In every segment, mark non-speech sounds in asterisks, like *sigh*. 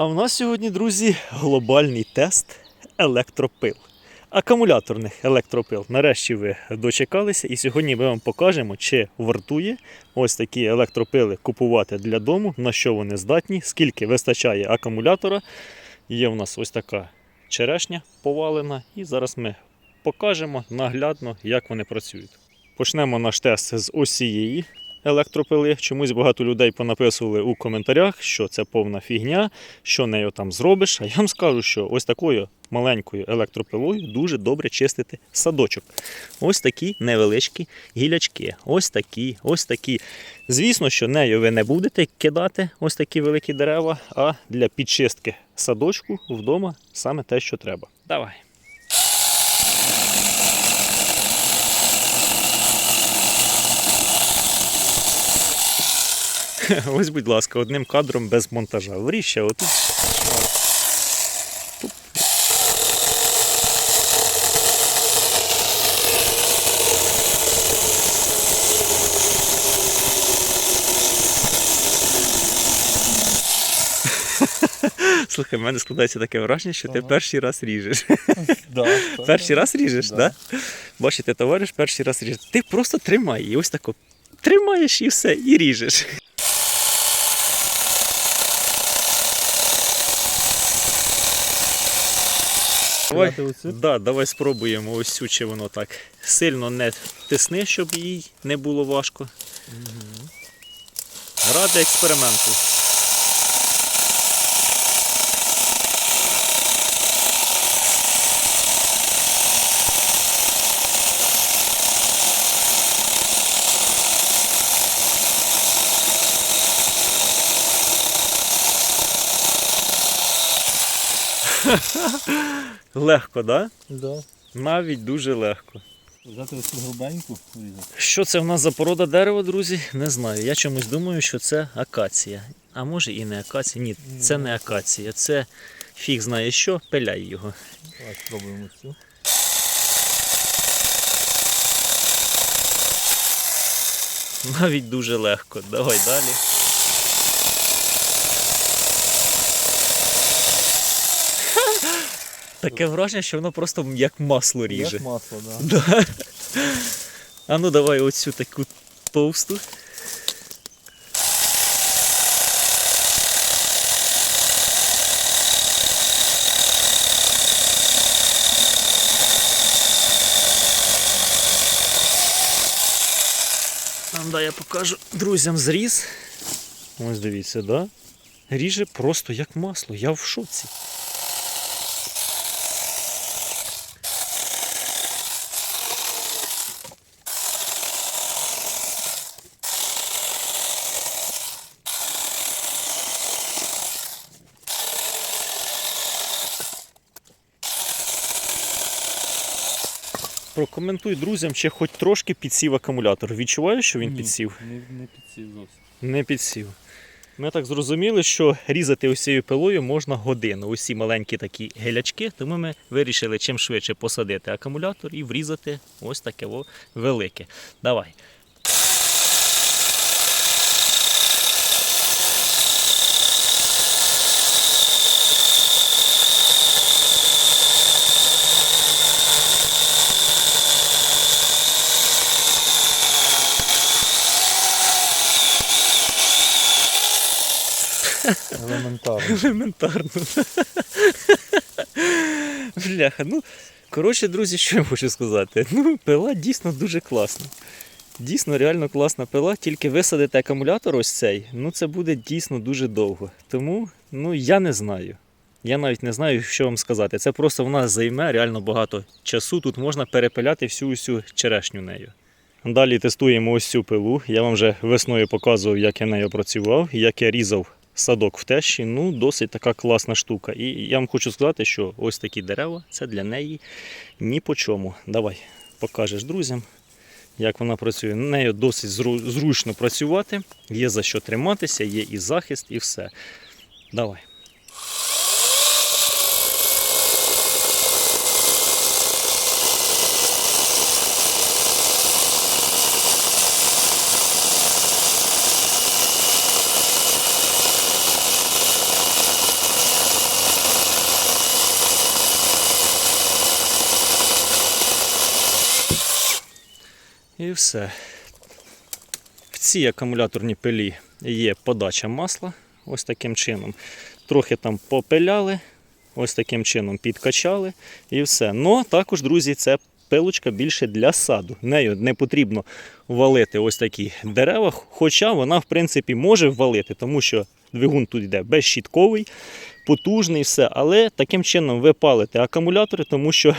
А в нас сьогодні, друзі, глобальний тест електропил. Акумуляторних електропил. Нарешті ви дочекалися, і сьогодні ми вам покажемо, чи вартує ось такі електропили купувати для дому, на що вони здатні, скільки вистачає акумулятора. Є в нас ось така черешня повалена, і зараз ми покажемо наглядно, як вони працюють. Почнемо наш тест з ось електропили. Чомусь багато людей понаписували у коментарях, що це повна фігня, що нею там зробиш. А я вам скажу, що ось такою маленькою електропилою дуже добре чистити садочок. Ось такі невеличкі гілячки. Ось такі, ось такі. Звісно, що нею ви не будете кидати ось такі великі дерева, а для підчистки садочку вдома саме те, що треба. Давай. *laughs* Ось, будь ласка, одним кадром без монтажа. Вріж ще отут. *laughs* Слухай, в мене складається таке враження, що ти перший раз ріжеш. *laughs* Да, Перший раз ріжеш, так? Да. Да. Бачите, товариш перший раз ріже. Ти просто тримай і ось тако тримаєш і все, і ріжеш. Давай, оцю? да, давай спробуємо ось цю, чи воно так. Сильно не тисни, щоб їй не було важко. Ради експерименту. *laughs* Легко, так? Да? Навіть дуже легко. Взяти грубеньку врізати. Що це в нас за порода дерева, друзі? Не знаю. Я чомусь думаю, що це акація. А може і не акація. Ні, це не акація. Це фіг знає що, пиляй його. Давай спробуємо цю. Навіть дуже легко. Давай далі. Таке враження, що воно просто як масло ріже. Як масло, да. *laughs* Да. А ну давай оцю таку товсту. Там да, я покажу друзям зріз. Ось дивіться, да? Ріже просто як масло. Я в шоці. Прокоментуй друзям, чи хоч трошки підсів акумулятор. Відчуваєш, що він Ні, підсів? Не, не підсів зовсім. Не підсів. Ми так зрозуміли, що різати ось цією пилою можна годину. Усі маленькі такі гелячки, тому ми вирішили чим швидше посадити акумулятор і врізати ось таке велике. Давай. Елементарно. Елементарно. *laughs* Бляха, ну, коротше, друзі, що я хочу сказати? Ну, пила дійсно дуже класна. Дійсно, реально класна пила, тільки висадити акумулятор ось цей, ну це буде дійсно дуже довго. Тому, ну, я не знаю. Я навіть не знаю, що вам сказати. Це просто в нас займе реально багато часу. Тут можна перепиляти всю усю черешню нею. Далі тестуємо ось цю пилу. Я вам вже весною показував, як я нею працював, як я різав садок в тещі. Ну, досить така класна штука. І я вам хочу сказати, що ось такі дерева це для неї ні по чому. Давай покажеш друзям, як вона працює. На Нею досить зручно працювати, є за що триматися, є і захист, і все. Давай. І все. В цій акумуляторній пилі є подача масла. Ось таким чином. Трохи там попиляли, ось таким чином підкачали і все. Ну, також, друзі, це пилочка більше для саду. Нею не потрібно валити ось такі дерева, хоча вона, в принципі, може валити, тому що двигун тут йде безщітковий, потужний, все. Але таким чином ви палите акумулятори, тому що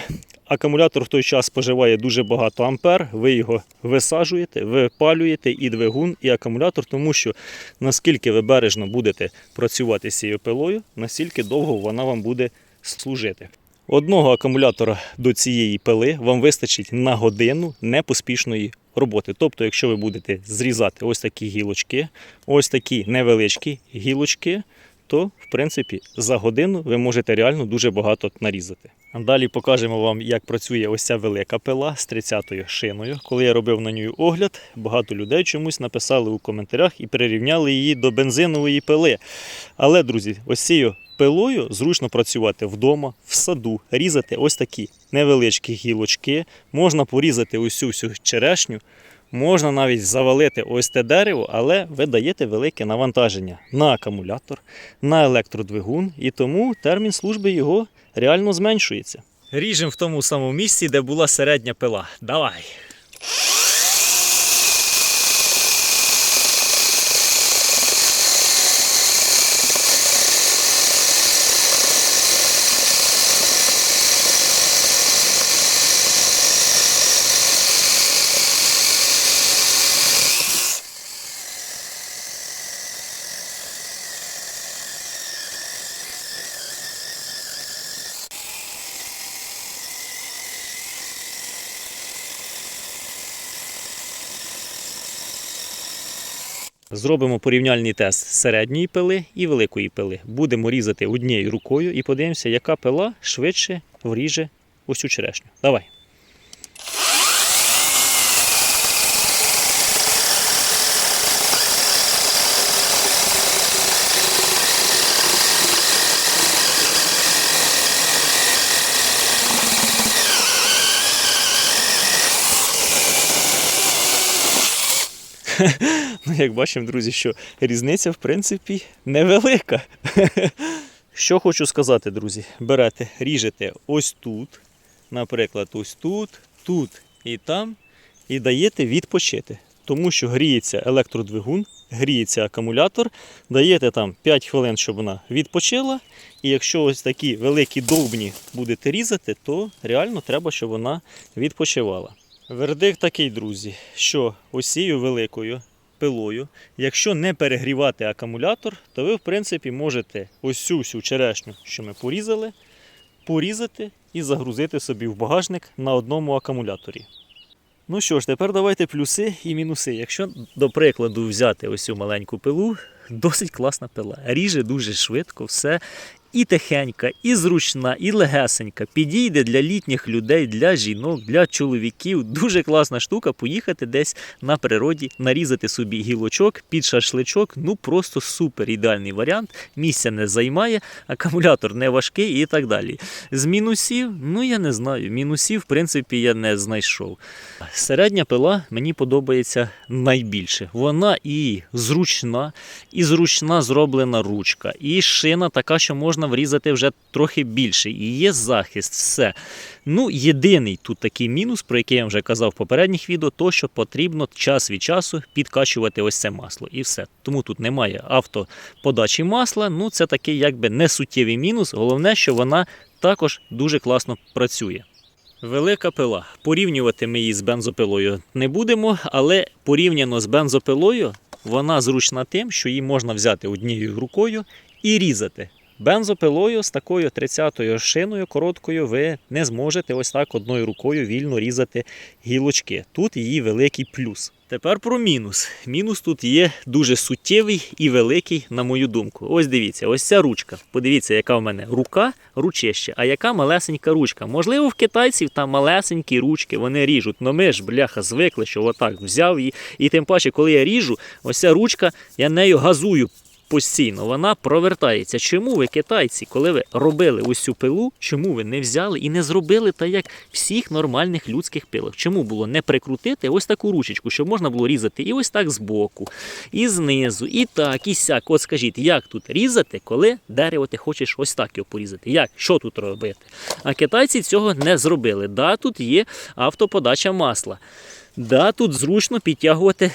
акумулятор в той час споживає дуже багато ампер. Ви його висаджуєте, випалюєте і двигун, і акумулятор, тому що наскільки ви бережно будете працювати з цією пилою, настільки довго вона вам буде служити. Одного акумулятора до цієї пили вам вистачить на годину непоспішної роботи. Тобто, якщо ви будете зрізати ось такі гілочки, ось такі невеличкі гілочки, то в принципі за годину ви можете реально дуже багато нарізати. Далі покажемо вам, як працює ось ця велика пила з 30-ю шиною. Коли я робив на ній огляд, багато людей чомусь написали у коментарях і перерівняли її до бензинової пили. Але, друзі, ось цією пилою зручно працювати вдома, в саду, різати ось такі невеличкі гілочки. Можна порізати цю всю черешню. Можна навіть завалити ось те дерево, але ви даєте велике навантаження на акумулятор, на електродвигун, і тому термін служби його реально зменшується. Ріжемо в тому самому місці, де була середня пила. Давай. Зробимо порівняльний тест середньої пили і великої пили. Будемо різати однією рукою і подивимося, яка пила швидше вріже ось цю черешню. Давай. *laughs* Ну, як бачимо, друзі, що різниця, в принципі, невелика. *laughs* Що хочу сказати, друзі, берете, ріжете ось тут, наприклад, ось тут, тут і там, і даєте відпочити. Тому що гріється електродвигун, гріється акумулятор, даєте там 5 хвилин, щоб вона відпочила. І якщо ось такі великі довбні будете різати, то реально треба, щоб вона відпочивала. Вердикт такий, друзі, що ось цією великою пилою, якщо не перегрівати акумулятор, то ви, в принципі, можете ось всю черешню, що ми порізали, порізати і загрузити собі в багажник на одному акумуляторі. Ну що ж, тепер давайте плюси і мінуси. Якщо, до прикладу, взяти ось цю маленьку пилу, досить класна пила. Ріже дуже швидко, все. І тихенька, і зручна, і легесенька. Підійде для літніх людей, для жінок, для чоловіків. Дуже класна штука поїхати десь на природі, нарізати собі гілочок під шашличок. Ну просто супер ідеальний варіант. Місця не займає, акумулятор не важкий і так далі. З мінусів, ну я не знаю. Мінусів, в принципі, я не знайшов. Середня пила мені подобається найбільше. Вона і зручна, і зручна зроблена ручка, і шина така, що можна врізати вже трохи більше. І є захист, все. Ну, єдиний тут такий мінус, про який я вже казав в попередніх відео, то що потрібно час від часу підкачувати ось це масло. І все. Тому тут немає автоподачі масла. Ну, це такий якби не суттєвий мінус. Головне, що вона також дуже класно працює. Велика пила. Порівнювати ми її з бензопилою не будемо, але порівняно з бензопилою вона зручна тим, що її можна взяти однією рукою і різати. Бензопилою з такою 30-ю шиною короткою ви не зможете ось так одною рукою вільно різати гілочки. Тут її великий плюс. Тепер про мінус. Мінус тут є дуже суттєвий і великий, на мою думку. Ось дивіться, ось ця ручка. Подивіться, яка в мене рука, ручище, а яка малесенька ручка. Можливо, в китайців там малесенькі ручки, вони ріжуть. Но ми ж, бляха, звикли, що отак взяв її. І тим паче, коли я ріжу, ось ця ручка, я нею газую постійно, вона провертається. Чому ви, китайці, коли ви робили ось цю пилу, чому ви не взяли і не зробили так, як всіх нормальних людських пилок? Чому було не прикрутити ось таку ручечку, щоб можна було різати і ось так збоку, і знизу, і так, і сяк. От скажіть, як тут різати, коли дерево ти хочеш ось так його порізати? Як? Що тут робити? А китайці цього не зробили. Да, тут є автоподача масла. Да, тут зручно підтягувати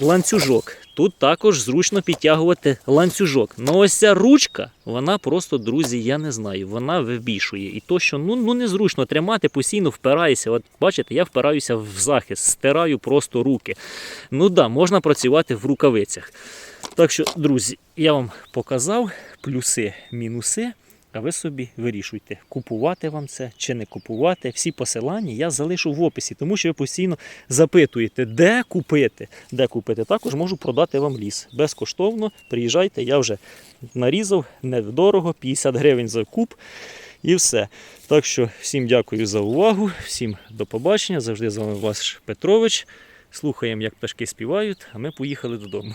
ланцюжок. Тут також зручно підтягувати ланцюжок. Ну ось ця ручка, вона просто, друзі, я не знаю, вона вибішує. І то, що ну, ну незручно тримати, постійно впираєшся. От бачите, я впираюся в захист, стираю просто руки. Ну да, можна працювати в рукавицях. Так що, друзі, я вам показав плюси, мінуси. А ви собі вирішуйте, купувати вам це чи не купувати. Всі посилання я залишу в описі, тому що ви постійно запитуєте, де купити. Де купити. Також можу продати вам ліс. Безкоштовно приїжджайте, я вже нарізав недорого, 50 гривень за куб і все. Так що всім дякую за увагу, всім до побачення. Завжди з вами ваш Петрович. Слухаємо, як пташки співають, а ми поїхали додому.